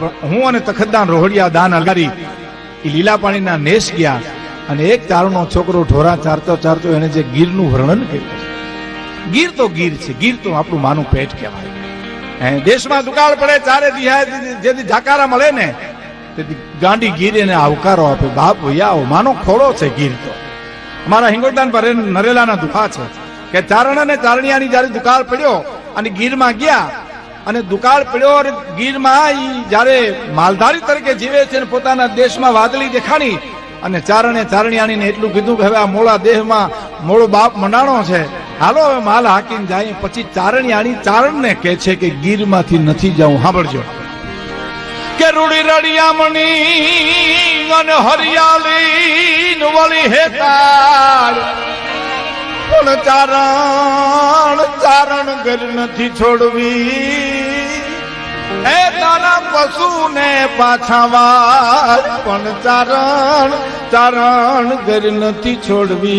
હું અને તખતદાન રોહડિયા દાન અલગારી એ લીલા પાણીના નેસ ગયા અને એક ચારણો છોકરો ઢોરા ચારતો ચારતો એને જે ગીરનું વર્ણન કર્યું. ગીર તો ગીર છે, ગીર તો આપણું માનું પેટ કહેવાય. દેશમાં દુકાળ પડે, ચારે દિહાય જેથી જાકારા મળે ને, તેથી ગાંડી ગીર એને આવકારો આપે બાપ ભૈયા માનો ખોળો છે ગીર તો. અમારા હિંગોળદાન પર નરેલાના દુખા છે કે ચારણ અને ચારણિયાની જ્યારે દુકાળ પડ્યો અને ગીરમાં ગયા અને દુકાળ પડ્યો ગીરમાં જ્યારે માલધારી તરીકે જીવે છે પોતાના દેશમાં વાદળી દેખાણી અને ચારણે ચારણિયાણીને એટલું કીધું કે હવે આ મોળા દેહમાં મોળો બાપ મંડાણો છે. હાલો, હવે માલ હાકીને જાય, પછી ચારણિયાણી ચારણને કહે છે કે ગીરમાંથી નથી જાઉં. સાંભળજો. કે રૂડી રડિયામણી અને હરિયાળી વળી હેતાળ પણ ચારણ ચારણ ઘર નથી છોડવી? એ તારા પશુને પાછા વાર પણ ચારણ ચારણ ઘર નથી છોડવી.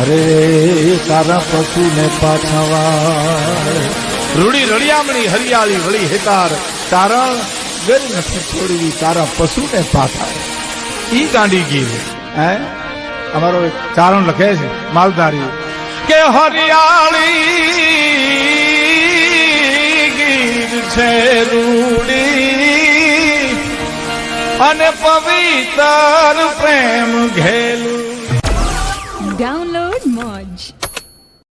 અરે, તારા પશુને પાછા વાર રૂડી રળિયામણી, હરિયાળી, વળી હેતાર ચારણ ઘર નથી છોડવી, તારા પશુને પાછા ઈ ગાંડી ગીર. હે? અમારો એક ચારણ લખે છે, માલધારી. કે હરિયાળી છે રૂડી અને પવિત્ર પ્રેમ ઘેલું. ડાઉનલોડ મોજ